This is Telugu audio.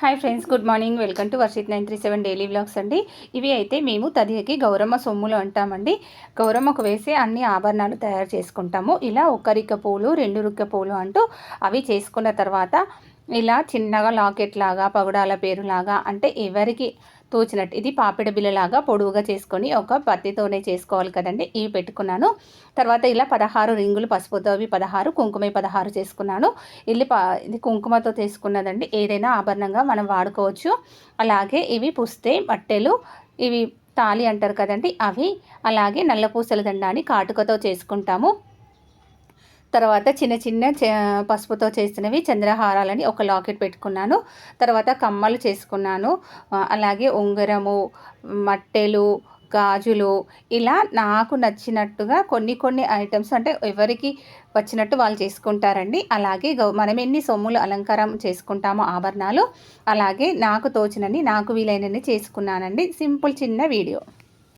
Hi friends good morning welcome to Varshith nine three seven daily vlogs అండి. ఇవి అయితే మేము తదియకి గౌరమ్మ సొమ్ములు అంటామండి. గౌరమ్మకు వేసే అన్ని ఆభరణాలు తయారు చేసుకుంటాము. ఇలా ఒక్క రిక్క పూలు రెండు రిక్క పూలు అంటూ అవి చేసుకున్న తర్వాత ఇలా చిన్నగా లాకెట్ లాగా పగుడాల పేరులాగా అంటే ఎవరికి తోచినట్టు. ఇది పాపిడ బిల్లలాగా పొడవుగా చేసుకొని ఒక పత్తితోనే చేసుకోవాలి కదండి. ఇవి పెట్టుకున్నాను. తర్వాత ఇలా పదహారు రింగులు పసుపుతో అవి పదహారు కుంకుమ పదహారు చేసుకున్నాను. ఇల్లు ఇది కుంకుమతో చేసుకున్నదండి. ఏదైనా ఆభరణంగా మనం వాడుకోవచ్చు. అలాగే ఇవి పుస్తే బట్టెలు ఇవి తాలి అంటారు కదండి. అవి అలాగే నల్లపూసల దండాన్ని కాటుకతో చేసుకుంటాము. తర్వాత చిన్న చిన్న పసుపుతో చేసినవి చంద్రహారాలని ఒక లాకెట్ పెట్టుకున్నాను. తర్వాత కమ్మలు చేసుకున్నాను. అలాగే ఉంగరము మట్టెలు గాజులు ఇలా నాకు నచ్చినట్టుగా కొన్ని కొన్ని ఐటమ్స్ అంటే ఎవరికి వచ్చినట్టు వాళ్ళు చేసుకుంటారండి. అలాగే గౌ మనం ఎన్ని సొమ్ములు అలంకారం చేసుకుంటామో ఆభరణాలు అలాగే నాకు తోచినని నాకు వీలైనని చేసుకున్నానండి. సింపుల్ చిన్న వీడియో.